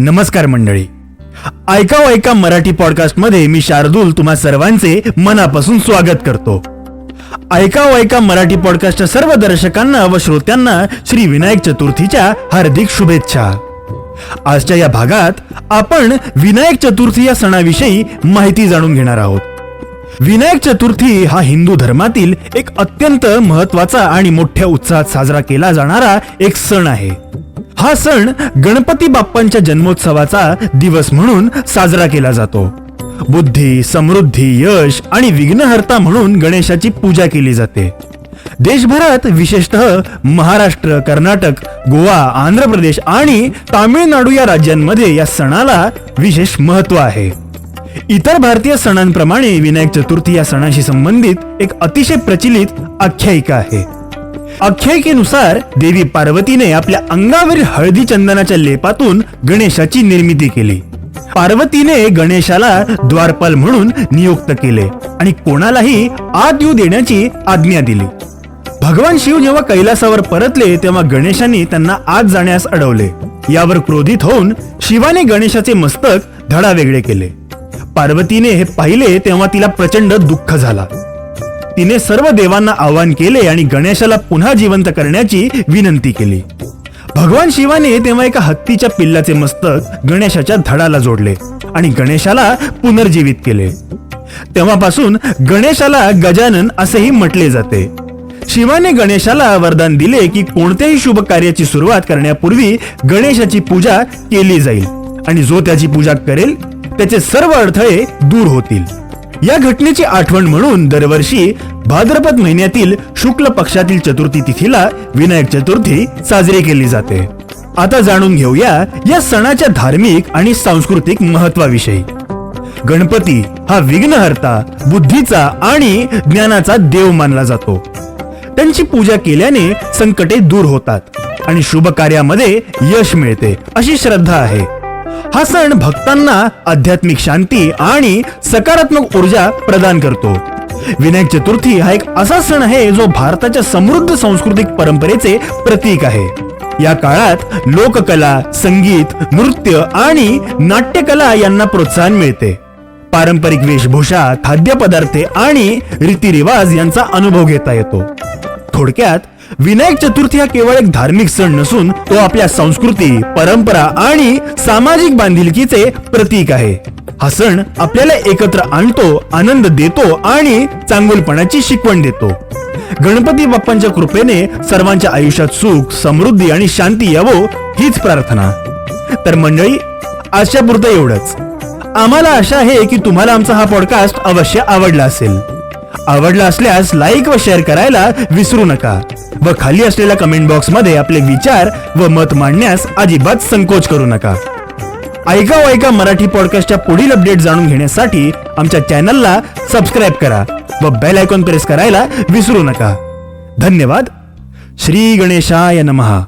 नमस्कार मंडळी. ऐका ऐका मराठी पॉडकास्टमध्ये मी शार्दूल तुम्हा सर्वांचे मनापासून स्वागत करतो. ऐका ऐका मराठी पॉडकास्टच्या सर्व दर्शकांना व श्रोत्यांना श्री विनायक चतुर्थीच्या हार्दिक शुभेच्छा. आजच्या या भागात आपण विनायक चतुर्थी या सणाविषयी माहिती जाणून घेणार आहोत. विनायक चतुर्थी हा हिंदू धर्मातील एक अत्यंत महत्त्वाचा आणि मोठ्या उत्साहात साजरा केला जाणारा एक सण आहे. हा सण गणपती बाप्पांच्या जन्मोत्सवाचा दिवस म्हणून साजरा केला जातो. बुद्धी समृद्धी यश आणि विघ्नहर्ता म्हणून गणेशाची पूजा केली जाते. देशभरात विशेषतः महाराष्ट्र कर्नाटक गोवा आंध्र प्रदेश आणि तामिळनाडू या राज्यांमध्ये या सणाला विशेष महत्त्व आहे. इतर भारतीय सणांप्रमाणे विनायक चतुर्थी या सणाशी संबंधित एक अतिशय प्रचलित आख्यायिका आहे. आख्यायिकेनुसार देवी पार्वतीने आपल्या अंगावरील हळदी चंदनाच्या लेपातून गणेशाची निर्मिती केली. पार्वतीने गणेशाला द्वारपाल म्हणून नियुक्त केले आणि कोणालाही आत येऊ देण्याची आज्ञा दिली. भगवान शिव जेव्हा कैलासावर परतले तेव्हा गणेशाने त्यांना आत जाण्यास अडवले. यावर क्रोधित होऊन शिवाने गणेशाचे मस्तक धडा वेगळे केले. पार्वतीने हे पाहिले तेव्हा तिला प्रचंड दुःख झाला. तिने सर्व देवांना आवाहन केले आणि गणेशाला पुन्हा जिवंत करण्याची विनंती केली. भगवान शिवाने तेव्हा एका हत्तीच्या पिल्लाचे मस्तक गणेशाच्या धडाला जोडले आणि गणेशाला पुनर्जीवित केले. तेव्हापासून गणेशाला गजानन असेही म्हटले जाते. शिवाने गणेशाला वरदान दिले की कोणत्याही शुभ कार्याची सुरुवात करण्यापूर्वी गणेशाची पूजा केली जाईल आणि जो त्याची पूजा करेल त्याचे सर्व अडथळे दूर होतील. या घटनेची आठवण म्हणून दरवर्षी भाद्रपद महिन्यातील शुक्ल पक्षातील चतुर्थी तिथीला विनायक चतुर्थी साजरी केली जाते. आता जाणून घेऊया या सणाच्या धार्मिक आणि सांस्कृतिक महत्वाविषयी. गणपती हा विघ्नहर्ता बुद्धीचा आणि ज्ञानाचा देव मानला जातो. त्यांची पूजा केल्याने संकटे दूर होतात आणि शुभ कार्यामध्ये यश मिळते अशी श्रद्धा आहे. हा सण भक्तांना आध्यात्मिक शांती आणि सकारात्मक ऊर्जा प्रदान करतो. विनायक चतुर्थी हा एक असा सण आहे जो भारताच्या समृद्ध सांस्कृतिक परंपरेचे प्रतीक आहे. या काळात लोककला संगीत नृत्य आणि नाट्यकला यांना प्रोत्साहन मिळते. पारंपरिक वेशभूषा खाद्यपदार्थ आणि रीतिरिवाज यांचा अनुभव घेता येतो. थोडक्यात विनायक चतुर्थी हा केवळ एक धार्मिक सण नसून तो आपल्या संस्कृती परंपरा आणि सामाजिक बांधिलकीचे प्रतीक आहे. हा सण आपल्याला एकत्र आणतो आनंद देतो आणि चांगुलपणाची शिकवण देतो. गणपती बाप्पांच्या कृपेने सर्वांच्या आयुष्यात सुख समृद्धी आणि शांती यावो हीच प्रार्थना. तर मंडळी आजच्या पुरतं एवढंच. आम्हाला आशा आहे की तुम्हाला आमचा हा पॉडकास्ट अवश्य आवडला असेल. आवडला असल्यास लाईक व शेअर करायला विसरू नका. व खाली असलेल्या कमेंट बॉक्समध्ये आपले विचार व मत मांडण्यास अजिबात संकोच करू नका. ऐका ऐका मराठी पॉडकास्टच्या पुढील अपडेट जाणून घेण्यासाठी आमच्या चॅनलला सबस्क्राईब करा व बेल आयकॉन प्रेस करायला विसरू नका. धन्यवाद. श्री गणेशाय नमहा